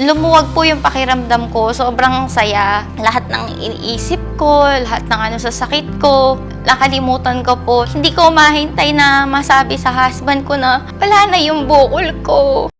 lumuwag po yung pakiramdam ko. Sobrang saya. Lahat ng iniisip ko, lahat ng ano sa sakit ko, nakalimutan ko po. Hindi ko mahintay na masabi sa husband ko na wala na yung bukol ko.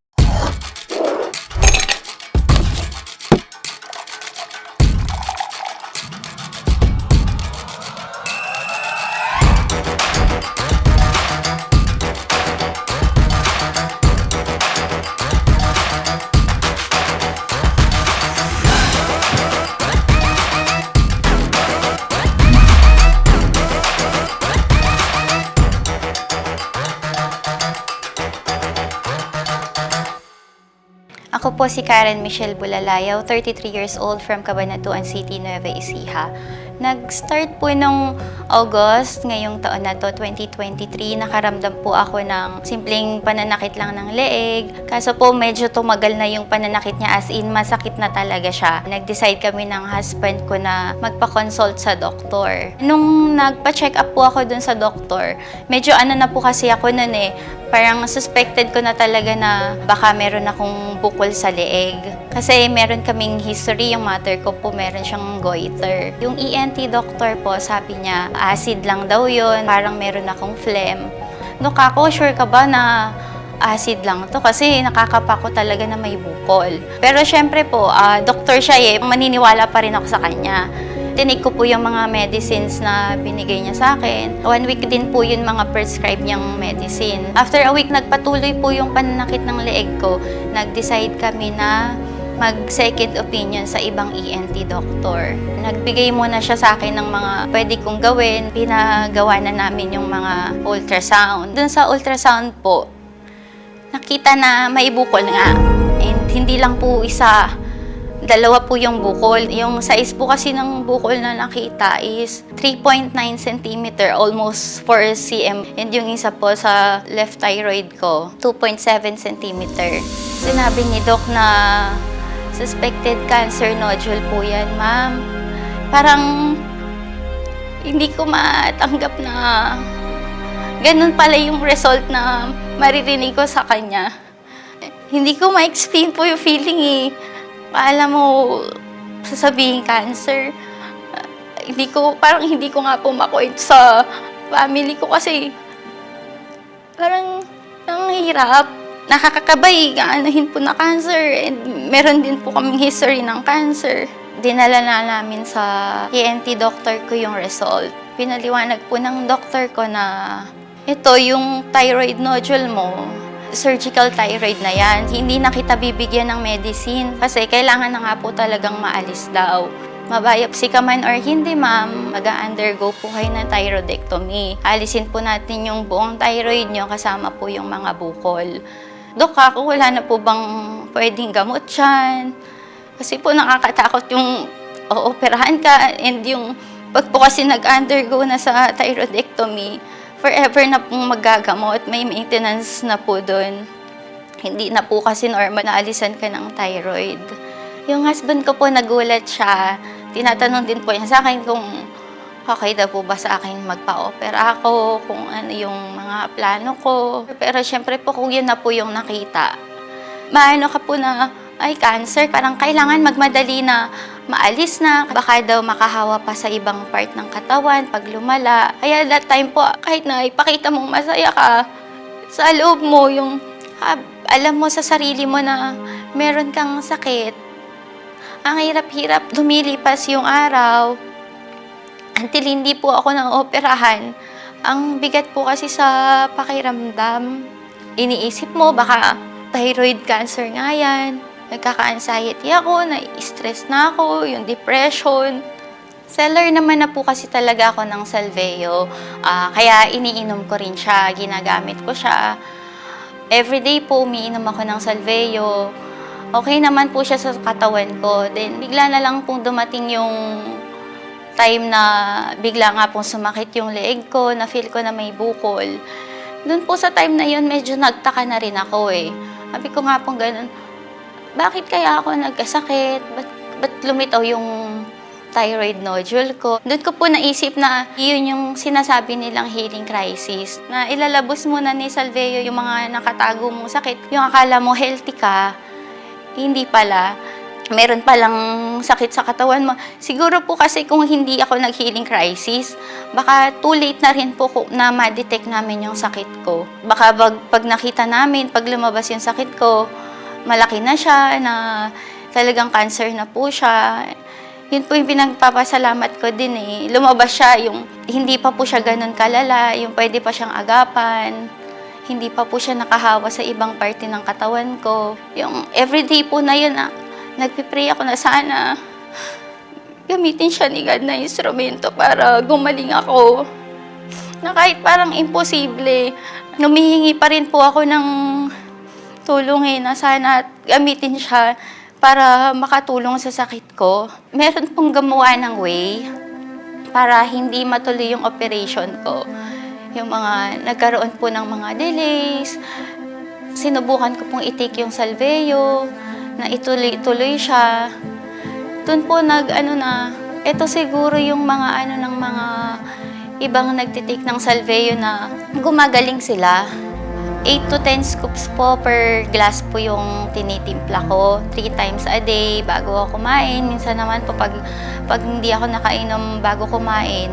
Ako po si Karen Michelle Bulalayaw, 33 years old from Cabanatuan City, Nueva Ecija. Nag-start po nung August, ngayong taon na to, 2023, nakaramdam po ako ng simpleng pananakit lang ng leeg. Kaso po medyo tumagal na yung pananakit niya as in masakit na talaga siya. Nag-decide kami ng husband ko na magpa-consult sa doktor. Nung nagpa-check up po ako dun sa doktor, medyo ano na po kasi ako nun eh, parang suspected ko na talaga na baka meron akong bukol sa leeg. Kasi meron kaming history, yung mother ko po meron siyang goiter. Yung ENT doctor po, sabi niya, acid lang daw yon parang meron akong phlegm. No, kako, sure ka ba na acid lang to kasi nakakapa ko talaga na may bukol. Pero syempre po, ah, doktor siya eh, maniniwala pa rin ako sa kanya. Tinig ko po yung mga medicines na binigay niya sa akin. One week din po yun mga prescribe niyang medicine. After a week, nagpatuloy po yung pananakit ng leeg ko. Nag-decide kami na mag-second opinion sa ibang ENT doctor. Nagbigay muna siya sa akin ng mga pwede kong gawin. Pinagawa na namin yung mga ultrasound. Dun sa ultrasound po, nakita na may bukol nga. And hindi lang po isa, dalawa po yung bukol. Yung size po kasi ng bukol na nakita is 3.9 cm, almost 4 cm. And yung isa po sa left thyroid ko, 2.7 cm. Sinabi ni Doc na suspected cancer nodule po yan, ma'am. Parang hindi ko matanggap na ganun pala yung result na maririnig ko sa kanya. Hindi ko ma-explain po yung feeling eh. Paalam mo, sasabihin cancer. Ah, hindi ko, parang hindi ko nga po makwento sa family ko kasi parang ang hirap. Nakakakabay, anuhin po na cancer. And meron din po kaming history ng cancer. Dinala na namin sa ENT doctor ko yung result. Pinaliwanag po ng doctor ko na ito, yung thyroid nodule mo, surgical thyroid na yan. Hindi na kita bibigyan ng medicine kasi kailangan na nga po talagang maalis daw. Mabiopsy ka man or hindi, ma'am, mag-undergo po kayo ng thyroidectomy. Alisin po natin yung buong thyroid nyo kasama po yung mga bukol. Dok, ako wala na po bang pwedeng gamot dyan? Kasi po nakakatakot yung ooperahan ka and yung pag po kasi nag-undergo na sa thyroidectomy, forever na pong magagamot. May maintenance na po doon. Hindi na po kasi normal na alisan ka ng thyroid. Yung husband ko po nagulat siya. Tinatanong din po niya sa akin kung okay daw po ba sa akin magpa-opera ako, kung ano yung mga plano ko. Pero syempre po kung yun na po yung nakita, maano ka po na, ay cancer, parang kailangan magmadali na maalis na. Baka daw makahawa pa sa ibang part ng katawan pag lumala. Kaya that time po, kahit na ipakita mong masaya ka, sa loob mo yung ha, alam mo sa sarili mo na meron kang sakit. Ang hirap-hirap lumilipas yung araw. Until hindi po ako na-operahan. Ang bigat po kasi sa pakiramdam. Iniisip mo, baka thyroid cancer nga yan. Nagkaka-anxiety ako, na-stress na ako, yung depression. Seller naman na po kasi talaga ako ng Salveo. Ah, kaya iniinom ko rin siya, ginagamit ko siya. Everyday po umiinom ako ng Salveo. Okay naman po siya sa katawan ko. Then bigla na lang pong dumating yung time na bigla nga pong sumakit yung leeg ko, na feel ko na may bukol. Doon po sa time na yun, medyo nagtaka na rin ako eh. Sabi ko nga pong ganun, bakit kaya ako nagkasakit? Ba't, ba't lumitaw yung thyroid nodule ko? Doon ko po naisip na yun yung sinasabi nilang healing crisis. Na ilalabos muna ni Salveo yung mga nakatago mong sakit. Yung akala mo healthy ka, hindi pala. Meron palang sakit sa katawan mo. Siguro po kasi kung hindi ako nag-healing crisis, baka too late na rin po na ma-detect namin yung sakit ko. Baka pag, pag nakita namin, pag lumabas yung sakit ko, malaki na siya, na talagang cancer na po siya. Yun po yung pinagpapasalamat ko din eh. Lumabas siya, yung hindi pa po siya ganun kalala, yung pwede pa siyang agapan hindi pa po siya nakahawa sa ibang parte ng katawan ko. Yung everyday po na yun, ah, nagpipray ako na sana gamitin siya ni God na instrumento para gumaling ako. Na kahit parang imposible, numihingi pa rin po ako ng tulong eh, na sana gamitin siya para makatulong sa sakit ko. Meron pong gumawa ng way para hindi matuloy yung operation ko. Yung mga nagkaroon po ng mga delays, sinubukan ko pong i-take yung salveyo, na ituloy-tuloy siya. Doon po nag, ano na, ito siguro yung mga ano ng mga ibang nagtitake ng salveyo na gumagaling sila. 8 to 10 scoops po per glass po yung tinitimpla ko. 3 times a day bago ako kumain. Minsan naman po pag, pag hindi ako nakainom bago kumain,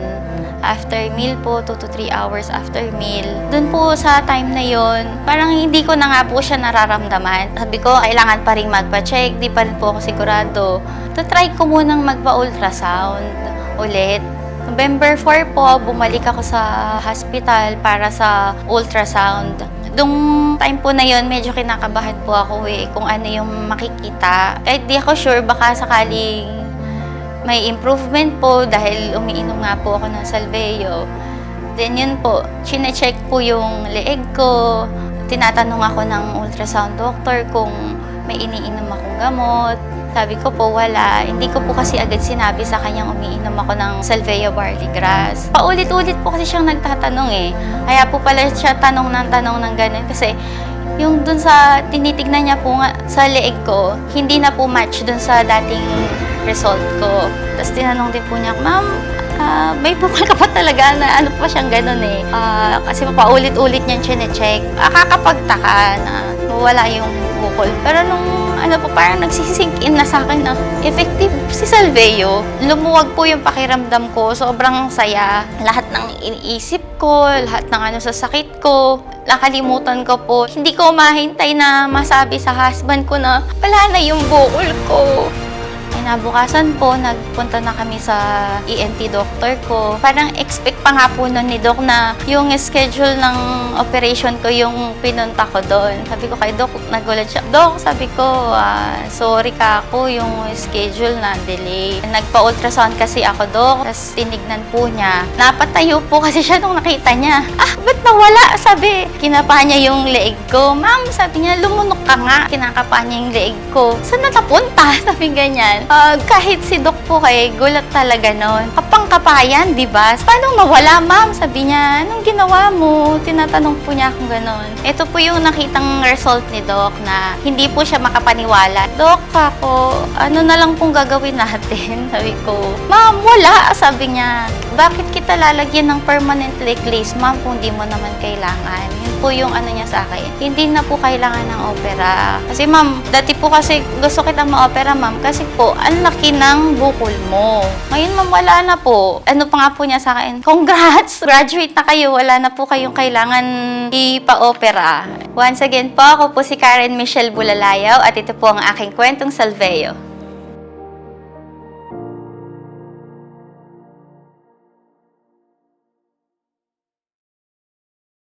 after meal po, 2 to 3 hours after meal. Doon po sa time na yon parang hindi ko na nga po siya nararamdaman. Sabi ko, kailangan pa rin magpa-check, di pa rin po ako sigurado. To try ko munang magpa-ultrasound ulit. November 4 po, bumalik ako sa hospital para sa ultrasound. Dung time po na yon medyo kinakabahan po ako eh kung ano yung makikita. Kahit di ako sure baka sakaling may improvement po dahil umiinom nga po ako ng Salveo. Then yun po, chine-check po yung leeg ko. Tinatanong ako ng ultrasound doctor kung may iniinom akong gamot. Sabi ko po wala. Hindi ko po kasi agad sinabi sa kanyang umiinom ako ng Salvea barley grass. Paulit-ulit po kasi siyang nagtatanong eh. Kaya po pala siya tanong ng tanong ng ganun kasi yung dun sa tinitignan niya po nga sa leeg ko, hindi na po match dun sa dating result ko. Tapos tinanong din po niya, Ma'am, ah, may bukal ka pa talaga na ano pa siyang ganun eh. Ah, kasi paulit-ulit niyan chine-check. Ah, kakapagtaka na wala yung bukol. Pero nung ano po, parang nagsisink in na sa akin na effective si Salveo. Lumuwag po yung pakiramdam ko. Sobrang saya. Lahat ng iniisip ko, lahat ng ano sa sakit ko, nakalimutan ko po. Hindi ko mahintay na masabi sa husband ko na wala na yung bukol ko. Kinabukasan po, nagpunta na kami sa ENT doctor ko. Parang expect pa nga po nun ni Doc na yung schedule ng operation ko yung pinunta ko doon. Sabi ko kay Doc, nagulat siya. Doc, sabi ko, ah, sorry ka ako yung schedule na delay. Nagpa-ultrasound kasi ako, Doc. Tapos tinignan po niya. Napatayo po kasi siya nung nakita niya. Ah, ba't nawala? Sabi, kinapa niya yung leeg ko. Ma'am, sabi niya, lumunok ka nga. Kinakapa niya yung leeg ko. Saan na napunta? Sabi ganyan. Ah, kahit si Doc po kay gulat talaga noon. Kapang kapayan, di ba? Paano nawala, ma'am? Sabi niya, anong ginawa mo? Tinatanong po niya akong ganon. Ito po yung nakitang result ni Doc na hindi po siya makapaniwala. Doc, ako, ano na lang pong gagawin natin? Sabi ko, ma'am, wala. Sabi niya, bakit kita lalagyan ng permanent leg lace, ma'am, kung di mo naman kailangan? Po yung ano niya sa akin. Hindi na po kailangan ng opera. Kasi ma'am, dati po kasi gusto kita ma-opera, ma'am, kasi po, ang laki ng bukol mo. Ngayon, ma'am, wala na po. Ano pa nga po niya sa akin? Congrats! Graduate na kayo. Wala na po kayong kailangan ipa-opera. Once again po, ako po si Karen Michelle Bulalayaw at ito po ang aking kwentong Salveo.